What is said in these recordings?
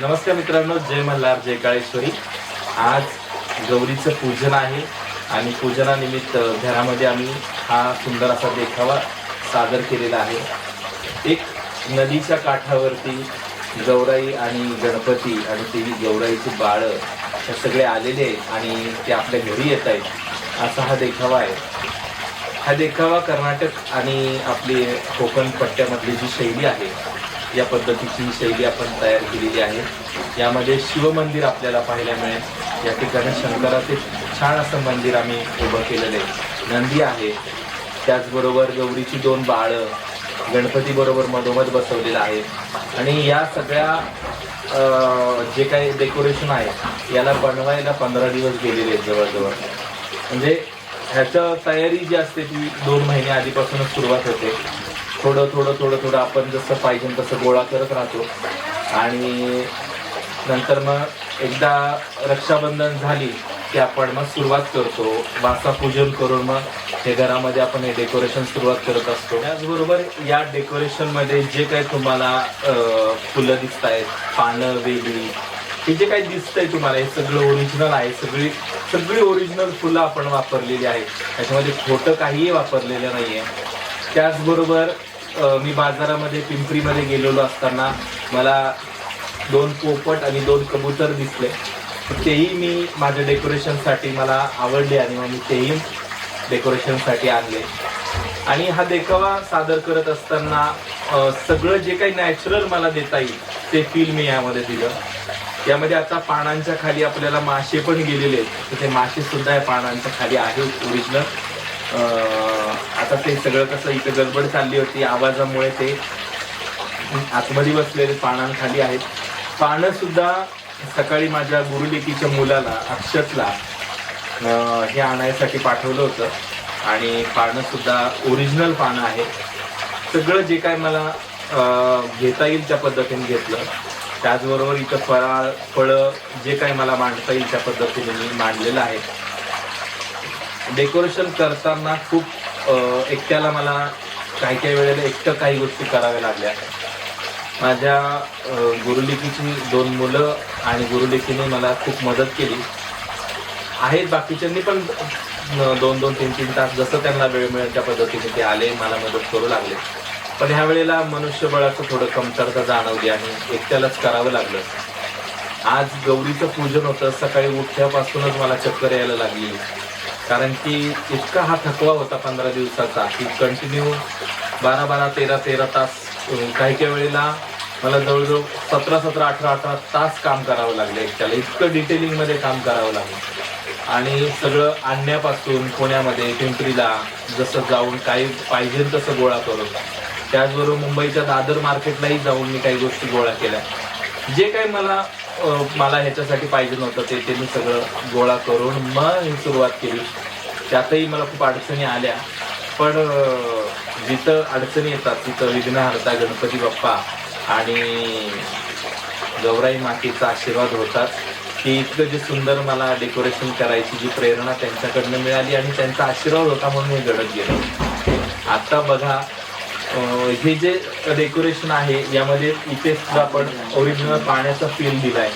नमस्कार मित्रांनो जय मल्हार जय काळेश्वरी. आज गौरीचं पूजन आहे आणि पूजनानिमित्त घरामध्ये आम्ही हा सुंदर असा देखावा सादर केलेला आहे. एक नदीच्या काठावरती गौराई आणि गणपती आणि देवी गौराईची बाळं हे सगळे आलेले आहेत आणि ते आपल्या घरी येत आहेत. असा हा देखावा आहे. हा देखावा कर्नाटक आणि आपली कोकण पट्ट्यामधली जी शैली आहे या पद्धतीची शैली आपण तयार केलेली आहे. यामध्ये शिवमंदिर आपल्याला पाहायला मिळेल. या ठिकाणी शंकराचे छान असं मंदिर आम्ही उभं केलेलं आहे. नंदी आहे. त्याचबरोबर गौरीची दोन बाळं गणपतीबरोबर मधोमध बसवलेलं आहे. आणि या सगळ्या जे काही डेकोरेशन आहे याला बनवायला पंधरा दिवस गेलेले आहेत जवळजवळ. म्हणजे ह्याचं तयारी जी असते ती दोन महिने आधीपासूनच सुरुवात होते. थोडं थोडं थोडं थोडं आपण जसं पाहिजे तसं गोळा करत राहतो. आणि नंतर मग एकदा रक्षाबंधन झाली की आपण मग सुरुवात करतो. वासा पूजन करून मग हे घरामध्ये आपण हे डेकोरेशन सुरुवात करत असतो. त्याचबरोबर या डेकोरेशनमध्ये जे काही तुम्हाला फुलं दिसत आहेत पानं वेगळी हे जे काही दिसतंय तुम्हाला हे सगळं ओरिजिनल आहे. सगळी सगळी ओरिजिनल फुलं आपण वापरलेली आहेत. त्याच्यामध्ये खोटं काहीही वापरलेलं नाही आहे त्याचबरोबर मी बाजारामध्ये पिंपरीमध्ये गेलेलो असताना मला दोन पोपट आणि दोन कबूतर दिसले. तेही मी माझ्या डेकोरेशनसाठी मला आवडले आणि मग मी तेही डेकोरेशनसाठी आणले. आणि हा देखावा सादर करत असताना सगळं जे काही नॅचरल मला देता येईल ते फील मी यामध्ये दिलं. यामध्ये आता पानांच्या खाली आपल्याला मासे पण गेलेले आहेत. तर ते मासे सुद्धा या पानांच्या खाली आहेत ओरिजिनल आता ते सगळं कसं इथं गडबड चालली होती आवाजामुळे ते आतमध्ये बसलेले पानांखाली आहेत. पानं सुद्धा सकाळी माझ्या गुरुलेकीच्या मुलाला अक्षतला हे आणायसाठी पाठवलं होतं. आणि पानं सुद्धा ओरिजिनल पानं आहेत सगळं जे काय मला घेता येईल त्या पद्धतीने घेतलं. त्याचबरोबर इथं फळा फळं जे काय मला मांडता येईल त्या पद्धतीने मी मांडलेलं आहे. डेकोरेशन करताना खूप एकट्याला मला काही काही वेळेला एकटं काही गोष्टी कराव्या लागल्या. माझ्या गुरुलेखीची दोन मुलं आणि गुरुलेखीने मला खूप मदत केली. आहेत बाकीच्यांनी पण दोन दोन तीन तीन तास जसं त्यांना वेळ मिळेल त्या पद्धतीने ते आले मला मदत करू लागले. पण ह्या वेळेला मनुष्यबळाचं थोडं कमतरता जाणवली आणि एकट्यालाच करावं लागलं. आज गौरीचं पूजन होतं सकाळी उठल्यापासूनच मला चक्कर यायला लागली. कारण की इतका हा थकवा होता पंधरा दिवसाचा की कंटिन्यू बारा बारा तेरा तेरा तास काही काही वेळेला मला जवळजवळ सतरा सतरा अठरा अठरा तास काम करावं लागलं एकट्याला. इतकं डिटेलिंगमध्ये काम करावं लागलं. आणि सगळं आणण्यापासून पुण्यामध्ये पिंपरीला जसं जाऊन काही पाहिजे तसं गोळा करून त्याचबरोबर मुंबईच्या दादर मार्केटलाही जाऊन मी काही गोष्टी गोळा केल्या. जे काही मला मला ह्याच्यासाठी पाहिजे नव्हतं ते ते मी सगळं गोळा करून मग ही सुरुवात केली. त्यातही मला खूप अडचणी आल्या. पण जिथं अडचणी येतात तिथं विघ्नहर्ता गणपती बाप्पा आणि गौराई मातेचा आशीर्वाद होतात. की इतकं जे सुंदर मला डेकोरेशन करायची जी प्रेरणा त्यांच्याकडनं मिळाली आणि त्यांचा आशीर्वाद होता म्हणून मी घडत गेलो. आत्ता बघा हे जे डेकोरेशन आहे यामध्ये इथे सुद्धा आपण ओरिजिनल पाण्याचा फील दिलाय.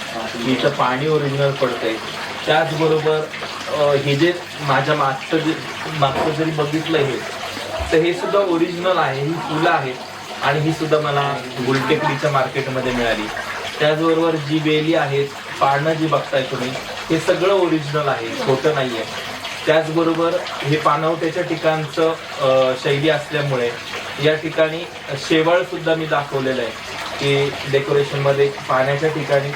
इथं पाणी ओरिजिनल पडतंय. त्याचबरोबर हे जे माझ्या मागचं जे मागचं जरी बघितलं हे तर हे सुद्धा ओरिजिनल आहे ही फुलं आहेत. आणि ही सुद्धा मला गुलटेकडीच्या मार्केटमध्ये मिळाली. त्याचबरोबर जी वेली आहेत पानं जी बघताय तुम्ही हे सगळं ओरिजिनल आहे खोटं नाही आहे त्याचबरोबर हे पानवट्याच्या ठिकाणचं शैली असल्यामुळे या ठिकाणी शेवाळ सुद्धा मी दाखवलेलं आहे की डेकोरेशनमध्ये पाण्याच्या ठिकाणी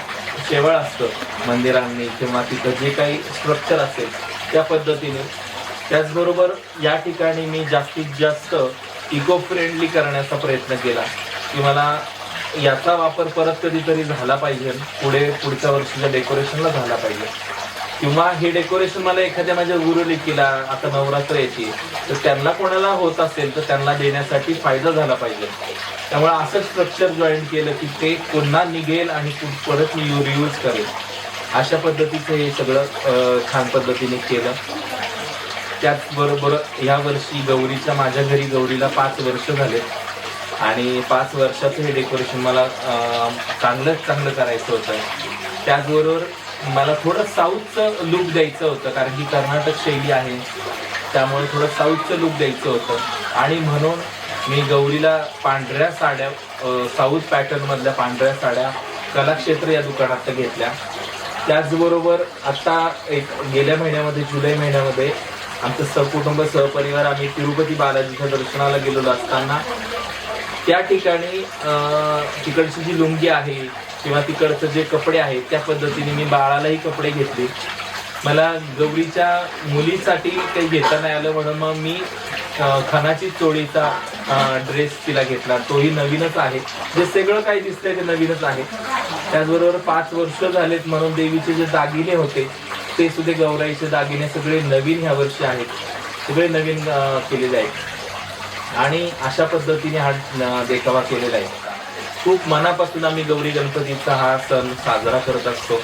शेवाळ असतं मंदिरांनी किंवा तिथं जे काही स्ट्रक्चर असेल त्या पद्धतीने. त्याचबरोबर या ठिकाणी मी जास्तीत जास्त इको फ्रेंडली करण्याचा प्रयत्न केला की मला याचा वापर परत कधीतरी झाला पाहिजे पुढे पुढच्या वर्षीच्या डेकोरेशनला झाला पाहिजे. किंवा हे डेकोरेशन मला एखाद्या माझ्या गुरुलेकीला आता नवरात्र येते तर त्यांना कोणाला होत असेल तर त्यांना देण्यासाठी फायदा झाला पाहिजे. त्यामुळे असं स्ट्रक्चर जॉईन केलं की ते पुन्हा निघेल आणि परत मी रियूज करेल. अशा पद्धतीचं हे सगळं छान पद्धतीने केलं. त्याचबरोबर या वर्षी गौरीच्या माझ्या घरी गौरीला पाच वर्ष झाले. आणि पाच वर्षाचं हे डेकोरेशन मला चांगलंच चांगलं करायचं होतं. त्याचबरोबर मला थोडं साऊथचं लुक द्यायचं होतं कारण की कर्नाटक शैली आहे. त्यामुळे थोडं साऊथचं लुक द्यायचं होतं. आणि म्हणून मी गौरीला पांढऱ्या साड्या साऊथ पॅटर्नमधल्या पांढऱ्या साड्या कलाक्षेत्र या दुकानात घेतल्या. त्याचबरोबर आता एक गेल्या महिन्यामध्ये जुलै महिन्यामध्ये आमचं सहकुटुंब सहपरिवार आम्ही तिरुपती बालाजीच्या दर्शनाला गेलेलो असताना त्या ठिकाणी तिकडची जी लुंगी आहे किंवा तिकडचं जे कपडे आहेत त्या पद्धतीने मी बाळालाही कपडे घेतले. मला गौरीच्या मुलीसाठी काही घेता नाही आलं म्हणून मग मी अं, खणाची चोळीचा ड्रेस तिला घेतला. तोही नवीनच आहे. जे सगळं काही दिसतंय ते नवीनच आहे. त्याचबरोबर पाच वर्ष झालेत म्हणून देवीचे जे दागिने होते ते सुद्धा गौराईचे दागिने सगळे नवीन ह्या वर्षी आहेत. सगळे नवीन केलेले आहेत. आणि अशा पद्धतीने हा देखावा केलेला आहे. खूप मनापासून आम्ही गौरी गणपतीचा हा सण साजरा करत असतो.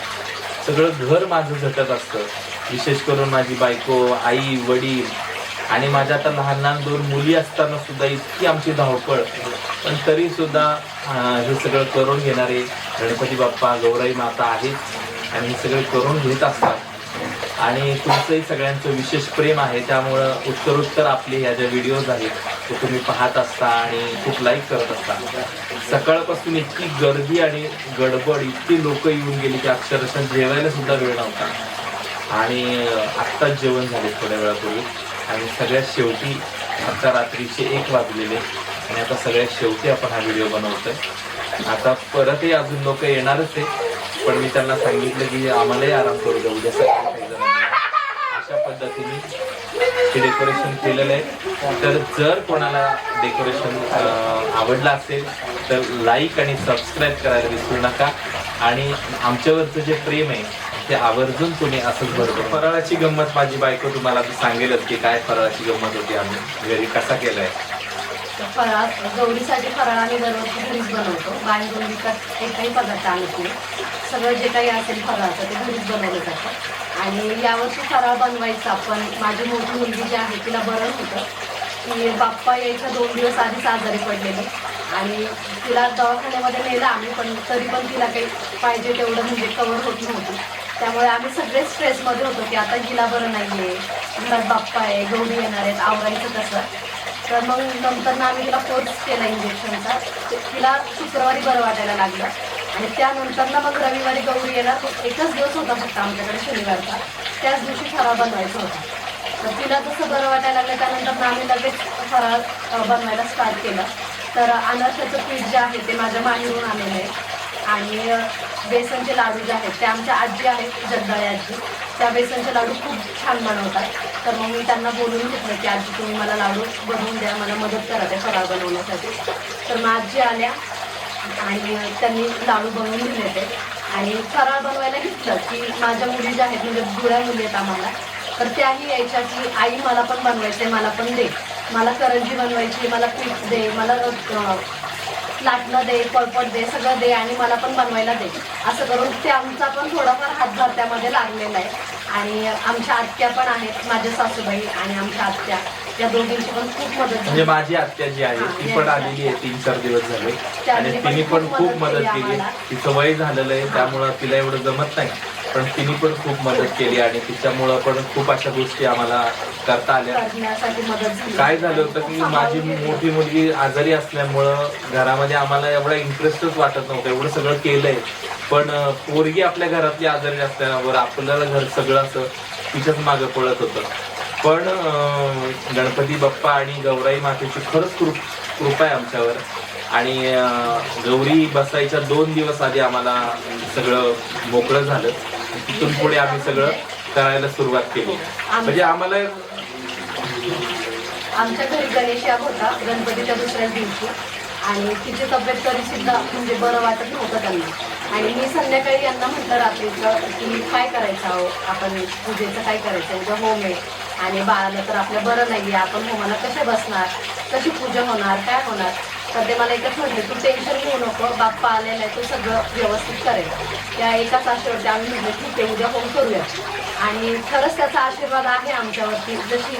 सगळं घर माझं झटत असतं. विशेष करून माझी बायको आई वडील आणि माझ्या आता लहान लहान दोन मुली असताना सुद्धा इतकी आमची धावपळ. पण तरी सुद्धा हे सगळं करून घेणारे गणपती बाप्पा गौराई माता आहेत आणि हे सगळे करून घेत असतात. आणि तुमचंही सगळ्यांचं विशेष प्रेम आहे त्यामुळं उत्तरोत्तर आपले ह्या ज्या व्हिडिओज आहेत ते तुम्ही पाहत असता आणि खूप लाईक करत असता. सकाळपासून इतकी गर्दी आणि गडबड इतकी लोक येऊन गेली की अक्षरशः जेवायला सुद्धा वेळ नव्हता. आणि आत्ताच जेवण झाले थोड्या वेळापूर्वी. आणि सगळ्यात शेवटी आता रात्रीचे एक वाजलेले आणि आता सगळ्यात शेवटी आपण हा व्हिडिओ बनवतोय. आता परतही अजून लोक येणारच आहे पण मी त्यांना सांगितलं की आम्हालाही आराम करू द्या उद्या सकाळी अशा पद्धतीने हे डेकोरेशन केलेलं आहे. तर जर कोणाला डेकोरेशन आवडलं असेल तर लाईक आणि सबस्क्राईब करायला विसरू नका. आणि आमच्यावरचं जे प्रेम आहे ते आवर्जून तुम्ही असंच भरतो. फराळाची गंमत माझी बायको तुम्हाला सांगेलच की काय फराळाची गंमत होती आम्ही. घरी कसा केलाय? फराळ गौरीसाठी फराळ आम्ही दरवर्षी घरीच बनवतो. बाहेरून विकत एकही पदार्थ आणत नाही. सगळं जे काही असेल फराळाचं ते घरीच बनवलं जातं. आणि यावर्षी फराळ बनवायचा पण माझी मोठी मुलगी जी आहे तिला बरं होतं की बाप्पा यायच्या दोन दिवस आधीच आजारी पडलेली. आणि तिला दवाखान्यामध्ये नेलं आम्ही पण तरी पण तिला काही पाहिजे तेवढं म्हणजे कवर होत नव्हती. त्यामुळे आम्ही सगळे स्ट्रेसमध्ये होतो की आता हिला बरं नाही आहे घरात बाप्पा आहे गौरी येणार आहेत आवरायचं कसं? तर मग नंतर ना आम्ही तिला कोर्स केला इंजेक्शनचा तिला शुक्रवारी बरं वाटायला लागलं. आणि त्यानंतर ना मग रविवारी गौरी येणार एकच दिवस होता फक्त आमच्याकडे शनिवारचा. त्याच दिवशी फराळ बनवायचा होता. तर तिला जसं बरं वाटायला लागलं त्यानंतर आम्ही लगेच फराळ बनवायला स्टार्ट केलं. तर अनारशाचं पीठ जे आहे ते माझ्या माहेरून आलेलं आहे. आणि बेसनचे लाडू जे आहेत ते आमच्या आजी आहेत जगदाळे आजी. त्या बेसनचे लाडू खूप छान बनवतात. तर मग मी त्यांना बोलून घेतलं की आजी तुम्ही मला लाडू बनवून द्या मला मदत करा त्या फराळ बनवण्यासाठी. तर मग आजी आल्या आणि त्यांनी लाडू बनवून दिले ते. आणि फराळ बनवायला घेतलं की माझ्या मुली ज्या आहेत म्हणजे जुळ्या मुली आहेत आम्हाला तर त्याही यायच्या की आई मला पण बनवायचे मला पण दे. मला करंजी बनवायची मला पीठ दे मला लाटणं दे पळपट दे सगळं दे आणि मला पण बनवायला दे. असं करून ते आमचा पण थोडाफार हातभार त्यामध्ये लागलेला आहे. आणि आमच्या आत्या पण आहेत माझ्या सासूबाई आणि आमच्या आत्या. या दोघींची पण खूप मदत म्हणजे माझी आत्या जी आहे ती पण आलेली आहे तीन चार दिवस झाले. आणि तिने पण खूप मदत केली तिचं वय झालेलं आहे त्यामुळं तिला एवढं जमत नाही. पण तिने पण खूप मदत केली आणि तिच्यामुळं पण खूप अशा गोष्टी आम्हाला करता आल्या. काय झालं होतं की माझी मोठी मुलगी आजारी असल्यामुळं घरामध्ये आम्हाला एवढा इंटरेस्टच वाटत नव्हतं एवढं सगळं केलंय. पण पोरगी आपल्या घरातली आजारी असल्यावर आपल्याला घर सगळं असं तिच्याच मागं पळत होतं. पण गणपती बाप्पा आणि गौराई मातेची खरंच कृप कृपा आहे आमच्यावर. आणि गौरी बसायच्या दोन दिवस आधी आम्हाला सगळं मोकळं झालं. तिथून पुढे आम्ही सगळं करायला सुरुवात केली. म्हणजे आम्हाला आमच्या घरी गणेश याग होता गणपतीच्या दुसऱ्याच दिवशी. आणि तिची तब्येत तरी सुद्धा म्हणजे बरं वाटत नव्हतं त्यांना. आणि मी संध्याकाळी यांना म्हटलं रात्रीचं की काय करायचं आहो? आपण पूजेचं काय करायचं? उद्या होम आहे. आणि बाळाला तर आपलं बरं नाही आहे आपण होमाला कसे बसणार? कशी पूजा होणार? काय होणार? तर ते मला एकच म्हटले तू टेन्शन घेऊ नको बाप्पा आलेला आहे तो सगळं व्यवस्थित करेल. त्या एकाच आशेवरती आम्ही म्हटलं ठीक आहे उद्या फोन करूया. आणि खरंच त्याचा आशीर्वाद आहे आमच्यावरती. जशी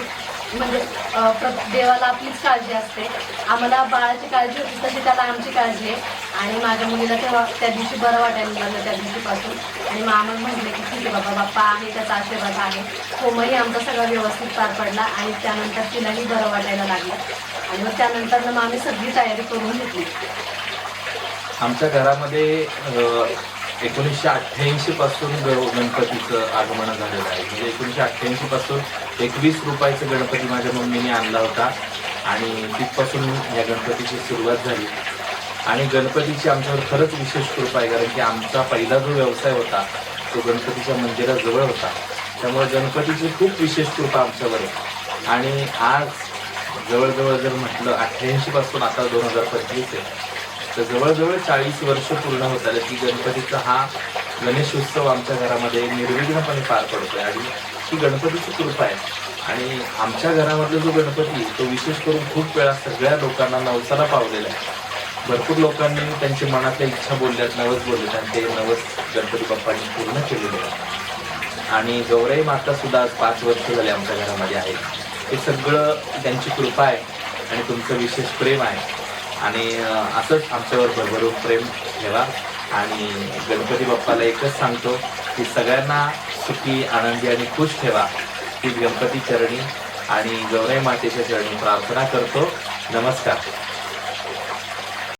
म्हणजे प्रत- देवाला आपलीच काळजी असते. आम्हाला बाळाची काळजी होती तशी त्याला आमची काळजी आहे. आणि माझ्या मुलीला तेव्हा त्या दिवशी बरं वाटायला लागलं त्या दिवशीपासून. आणि मग आम्हाला म्हटलं की ठीक आहे बाबा बाप्पा आहे त्याचा आशीर्वाद आहे. होमही आमचा सगळा व्यवस्थित पार पडला आणि त्यानंतर तिलाही बरं वाटायला लागलं. आणि मग त्यानंतर मग आम्ही सगळी तयारी करून घेतली. आमच्या घरामध्ये एकोणीसशे अठ्ठ्याऐंशी पासून ग- गणपतीचं आगमन झालेलं आहे. म्हणजे एकोणीसशे अठ्ठ्याऐंशी पासून एकवीस रुपयाचं गणपती माझ्या मम्मीने आणला होता. आणि तिथपासून या गणपतीची सुरुवात झाली. आणि गणपतीची आमच्यावर खरंच विशेष कृपा आहे कारण की आमचा पहिला जो व्यवसाय होता तो गणपतीच्या मंदिराजवळ होता. त्यामुळे गणपतीची खूप विशेष कृपा आमच्यावर आहे. आणि आज जवळजवळ जर म्हटलं अठ्ठ्याऐंशी पासून आता दोन हजार पंचवीस आहे तर जवळजवळ चाळीस वर्ष पूर्ण होत आले. की गणपतीचा हा गणेश उत्सव आमच्या घरामध्ये निर्विघ्नपणे पार पडतोय आणि ही गणपतीची कृपा आहे. आणि आमच्या घरामधला जो गणपती तो विशेष करून खूप वेळा सगळ्या लोकांना नवसाला पावलेला आहे. भरपूर लोकांनी त्यांच्या मनातल्या इच्छा बोलल्यात नवस बोललेत आणि ते नवस गणपती बाप्पांनी पूर्ण केलेले आहे आणि गौराई माता सुद्धा आज पाच वर्ष झाले आमच्या घरामध्ये आहे हे सगळं त्यांची कृपा आहे आणि तुमचं विशेष प्रेम आहे. आणि असंच आमच्यावर भरभरून प्रेम ठेवा. आणि गणपती बाप्पाला एकच सांगतो की सगळ्यांना सुखी आनंदी आणि खुश ठेवा. ही गणपती चरणी आणि गौराई मातेच्या चरणी प्रार्थना करतो. नमस्कार.